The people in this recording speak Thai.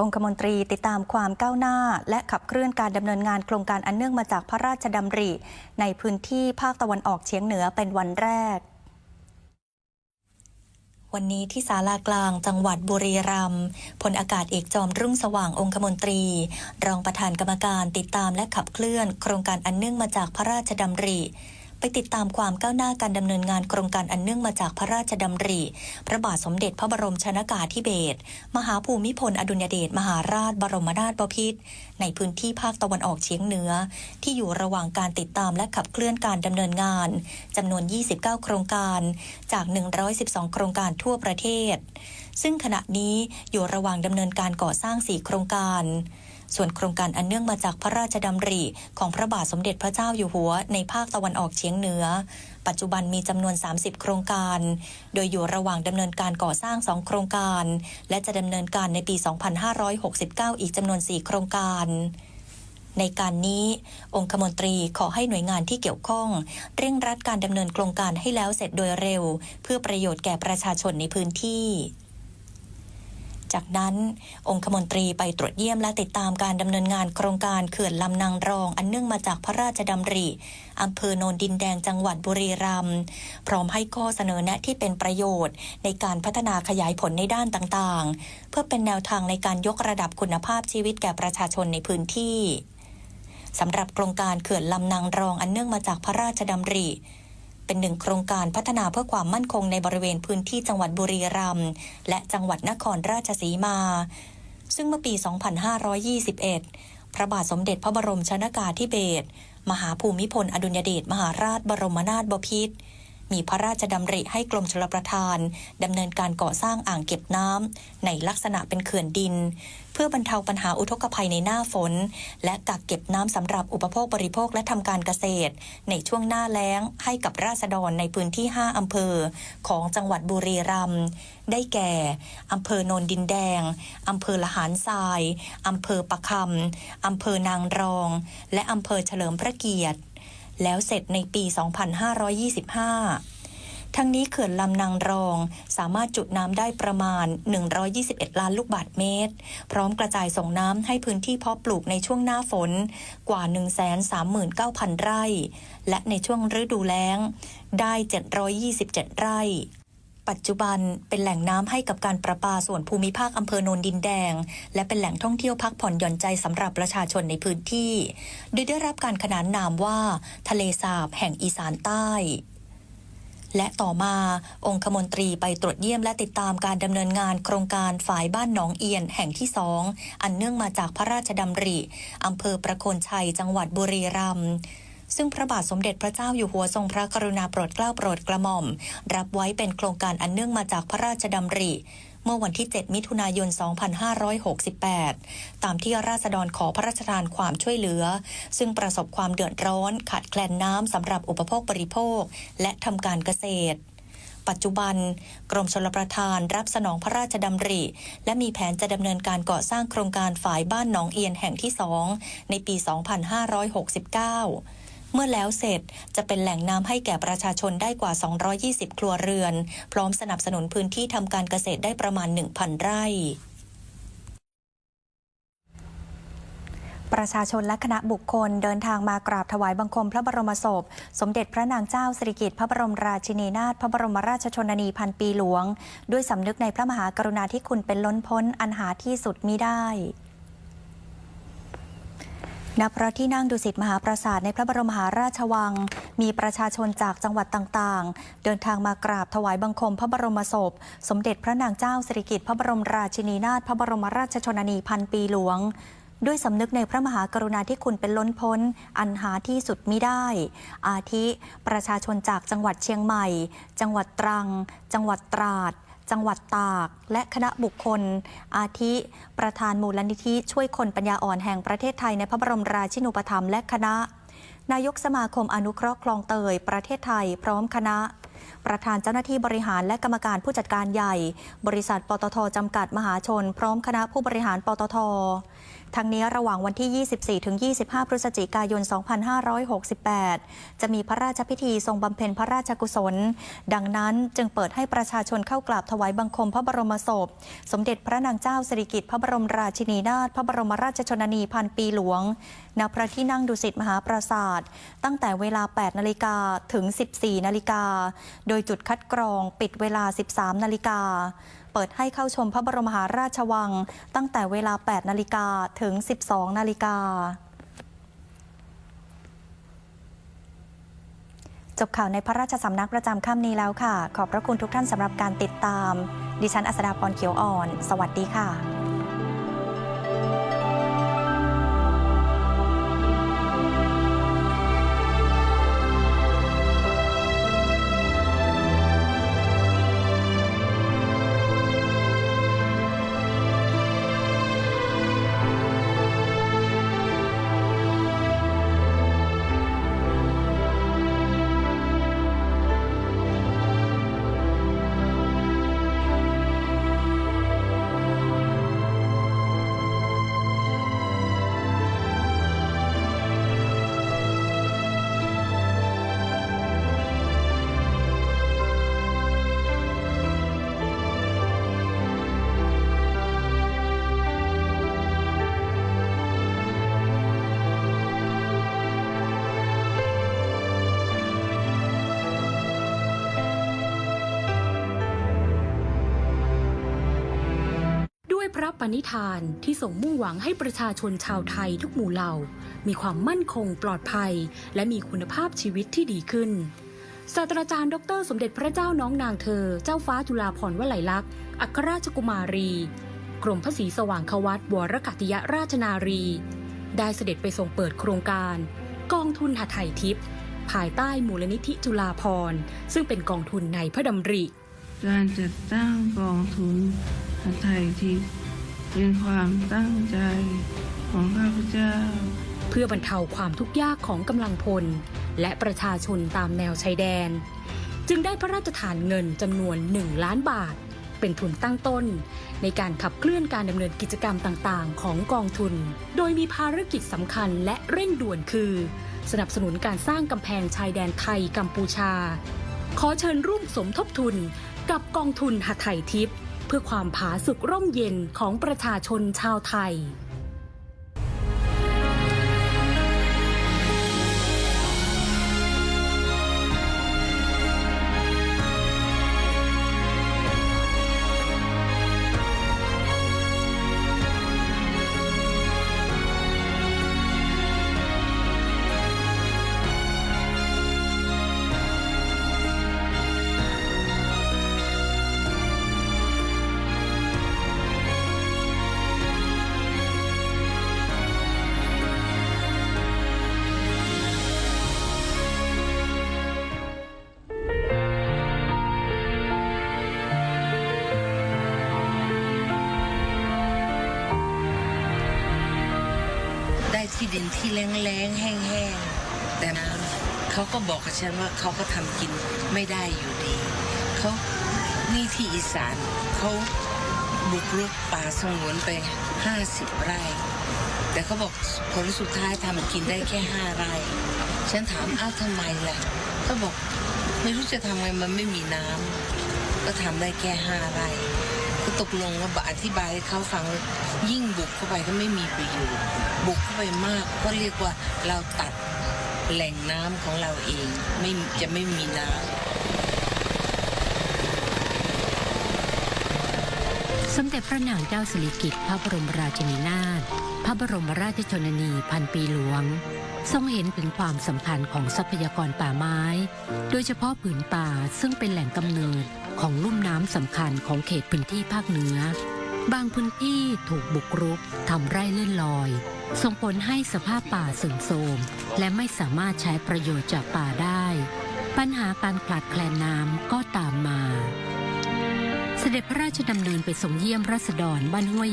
องคมนตรีติดตามความก้าวหน้า และขับเคลื่อนการดำเนินงานโครงการอันเนื่องมาจากพระราชดำริ ในพื้นที่ภาคตะวันออกเฉียงเหนือเป็นวันแรก วันนี้ที่ศาลากลางจังหวัดบุรีรัมย์พลอากาศเอกจอมรุ่งสว่างองคมนตรี รองประธานกรรมการติดตามและขับเคลื่อน โครงการอันเนื่องมาจากพระราชดำริ ไปติดตามความก้าวหน้าการดำเนินงานโครงการอันเนื่องมาจากพระราชดำริ พระบาทสมเด็จพระบรมชนากาธิเบศรมหาภูมิพลอดุลยเดชมหาราชบรมนาถบพิตรในพื้นที่ภาคตะวันออกเฉียงเหนือ ที่อยู่ระหว่างการติดตามและขับเคลื่อนการดำเนินงานจำนวน 29 โครงการ จาก 112 โครงการทั่วประเทศ ซึ่งขณะนี้อยู่ระหว่างดำเนินการก่อสร้าง 4 โครงการ ส่วนโครงการอันเนื่องมาจากพระราชดำริ ของพระบาทสมเด็จพระเจ้าอยู่หัว ในภาคตะวันออกเฉียงเหนือ ปัจจุบันมีจำนวน 30 โครงการ โดยอยู่ระหว่างดำเนินการก่อสร้าง 2 โครงการ และจะดำเนินการในปี 2569 อีกจำนวน 4 โครงการในการนี้ องคมนตรีขอให้หน่วยงานที่เกี่ยวข้อง เร่งรัดการดำเนินโครงการให้แล้วเสร็จโดยเร็ว เพื่อประโยชน์แก่ประชาชนในพื้นที่ จากนั้น องคมนตรีไปตรวจเยี่ยมและติดตามการดำเนินงานโครงการเขื่อนลำนางรอง อันเนื่องมาจากพระราชดำริอำเภอโนนดินแดงจังหวัดบุรีรัมย์พร้อมให้ข้อเสนอแนะที่เป็นประโยชน์ ในการพัฒนาขยายผลในด้านต่างๆ เพื่อเป็นแนวทางในการยกระดับคุณภาพชีวิตแก่ประชาชนในพื้นที่สำหรับโครงการเขื่อนลำนางรองอันเนื่องมาจากพระราชดำริ เป็นหนึ่งโครงการพัฒนาเพื่อความมั่นคงในบริเวณพื้นที่จังหวัดบุรีรัมย์และจังหวัดนครราชสีมา ซึ่งเมื่อปี 2521 พระบาทสมเด็จพระบรมชนากาธิเบศรมหาภูมิพลอดุลยเดชมหาราชบรมนาถบพิตร มีพระราชดำริให้กรมชลประทานดำเนินการก่อสร้างอ่างเก็บน้ำในลักษณะเป็นเขื่อนดิน เพื่อบรรเทาปัญหาอุทกภัยในหน้าฝน และกักเก็บน้ำสำหรับอุปโภคบริโภคและทำการเกษตร ในช่วงหน้าแล้งให้กับราษฎรในพื้นที่ 5 อำเภอ ของจังหวัดบุรีรัมย์ได้แก่อำเภอโนนดินแดงอำเภอละหารทรายอำเภอปะคำอำเภอนางรอง และอำเภอเฉลิมพระเกียรติ แล้วเสร็จในปี 2525 ทั้งนี้เขื่อนลำนางรองสามารถจุน้ำได้ประมาณ 121 ล้านลูกบาทเมตร พร้อมกระจายส่งน้ำให้พื้นที่เพาะปลูกในช่วงหน้าฝนกว่า 139,000 ไร่ และในช่วงฤดูแล้งได้ 727 ไร่ ปัจจุบันเป็นแหล่งน้ำให้กับการประปาส่วนภูมิภาคอำเภอโนนดินแดง และเป็นแหล่งท่องเที่ยวพักผ่อนหย่อนใจสำหรับประชาชนในพื้นที่ โดยได้รับการขนานนามว่า ทะเลสาบแห่งอีสานใต้และต่อมาองคมนตรีไปตรวจเยี่ยมและติดตามการดำเนินงานโครงการฝ่ายบ้านหนองเอียนแห่งที่สองอันเนื่องมาจากพระราชดำริอำเภอประโคนชัยจังหวัดบุรีรัมย์ ซึ่งพระบาทสมเด็จพระเจ้าอยู่หัวทรงพระกรุณาโปรดเกล้าโปรดกระหม่อม รับไว้เป็นโครงการอันเนื่องมาจากพระราชดำริ เมื่อวันที่ 7 มิถุนายน 2568 ตามที่ราษฎรขอพระราชทานความช่วยเหลือ ซึ่งประสบความเดือดร้อน ขาดแคลนน้ำสำหรับอุปโภคบริโภค และทำการเกษตรปัจจุบัน กรมชลประทานรับสนองพระราชดำริ และมีแผนจะดำเนินการก่อสร้างโครงการฝายบ้านหนองเอียนแห่งที่สองในปี 2569 เมื่อแล้วเสร็จจะเป็นแหล่งน้ำให้แก่ประชาชนได้กว่า 220 ครัวเรือน พร้อมสนับสนุนพื้นที่ทำการเกษตรได้ประมาณ 1,000 ไร่ประชาชนและคณะบุคคลเดินทางมากราบถวายบังคมพระบรมศพ สมเด็จพระนางเจ้าสิริกิติ์พระบรมราชินีนาถพระบรมราชชนนีพันปีหลวง ด้วยสำนึกในพระมหากรุณาธิคุณเป็นล้นพ้นอันหาที่สุดมิได้ ณพระที่นั่งดุสิตมหาปราสาทในพระบรมหาราชวัง มีประชาชนจากจังหวัดต่างๆ เดินทางมากราบถวายบังคมพระบรมศพ สมเด็จพระนางเจ้าสิริกิติ์พระบรมราชินีนาถพระบรมราชชนนีพันปีหลวง ด้วยสำนึกในพระมหากรุณาธิคุณเป็นล้นพ้น อันหาที่สุดมิได้ อาทิ ประชาชนจากจังหวัดเชียงใหม่ จังหวัดตรัง จังหวัดตราด จังหวัดตาก และคณะบุคคล อาทิ ประธานมูลนิธิช่วยคนปัญญาอ่อนแห่งประเทศไทยในพระบรมราชินูปถัมภ์และคณะ นายกสมาคมอนุเคราะห์คลองเตย ประเทศไทย พร้อมคณะประธานเจ้าหน้าที่บริหารและกรรมการผู้จัดการใหญ่ บริษัทปตทจำกัดมหาชน พร้อมคณะผู้บริหารปตททั้งนี้ระหว่างวันที่ 24-25 พฤศจิกายน 2568 จะมีพระราชพิธีทรงบำเพ็ญพระราชกุศล ดังนั้นจึงเปิดให้ประชาชนเข้ากราบถวายบังคมพระบรมศพ สมเด็จพระนางเจ้าสิริกิติ์พระบรมราชินีนาถพระบรมราชชนนีพันปีหลวง ณ พระที่นั่งดุสิตมหาปราสาท ตั้งแต่เวลา 8 นาฬิกาถึง 14 นาฬิกาโดยจุดคัดกรองปิดเวลา 13 นาฬิกา เปิดให้เข้าชมพระบรมหาราชวัง ตั้งแต่เวลา 8 นาฬิกาถึง 12 นาฬิกาจบข่าวในพระราชสำนักประจำค่ำนี้แล้วค่ะ ขอบพระคุณทุกท่านสำหรับการติดตาม ดิฉันอัสดาพรเขียวอ่อน สวัสดีค่ะ ปณิธานที่ส่งมุ่งหวังให้ประชาชนชาวไทยทุกหมู่เหล่า มีความมั่นคงปลอดภัย และมีคุณภาพชีวิตที่ดีขึ้นศาสตราจารย์ดร สมเด็จพระเจ้าน้องนางเธอ เจ้าฟ้าจุฬาภรณ์วลัยลักษณ์อัครราชกุมารี กรมพระศรีสว่างควัตวรกัตยราชนารี ได้เสด็จไปทรงเปิดโครงการ กองทุนหทัยทิพย์ภายใต้มูลนิธิจุฬาภรณ์ซึ่งเป็นกองทุนในพระดำริ การจัดตั้งกองทุนไทยทิพย์ เป็นความตั้งใจของข้าพเจ้า เพื่อบรรเทาความทุกข์ยากของกำลังพล และประชาชนตามแนวชายแดน จึงได้พระราชทานเงินจำนวน 1 ล้านบาท เป็นทุนตั้งต้น ในการขับเคลื่อนการดำเนินกิจกรรมต่างๆ ของกองทุน โดยมีภารกิจสำคัญและเร่งด่วนคือ สนับสนุนการสร้างกำแพงชายแดนไทยกัมพูชา ขอเชิญร่วมสมทบทุนกับกองทุนหทัยทิพย์ เพื่อความผาสุกร่มเย็นของประชาชนชาวไทย ที่ดินที่แล้งๆแห้งๆแต่น้ำเขาก็บอกกับฉันว่าเขาก็ทำกินไม่ได้อยู่ดีเขานี่ที่อีสานเขาบุกรุกป่าสงวนไปห้าสิบไร่ แต่เขาบอกผลสุดท้ายทำกินได้แค่ห้าไร่ ฉันถามอ้าวทำไมล่ะเขาบอกไม่รู้จะทำไงมันไม่มีน้ำก็ทำได้แค่ห้าไร่ ก็ตกลงว่าบอธิบายให้เขาฟังยิ่งบุกเข้าไปก็ไม่มีประโยชน์บุกเข้าไปมากก็เรียกว่าเราตัดแหล่งน้ำของเราเองไม่จะไม่มีน้ำสมเด็จพระนางเจ้าสิริกิติ์พระบรมราชินีนาถ พระบรมราชชนนีพันปีหลวง ทรงเห็นถึงความสำคัญของทรัพยากรป่าไม้ โดยเฉพาะผืนป่าซึ่งเป็นแหล่งกำเนิด ของลุ่มน้ำสำคัญของเขตพื้นที่ภาคเหนือ บางพื้นที่ถูกบุกรุกทำไร่เลื่อนลอย ส่งผลให้สภาพป่าเสื่อมโทรมและไม่สามารถใช้ประโยชน์จากป่าได้ ปัญหาการขาดแคลนน้ำก็ตามมา เสด็จพระราชดำเนินไปทรงเยี่ยมรัษฎรบ้านห้วย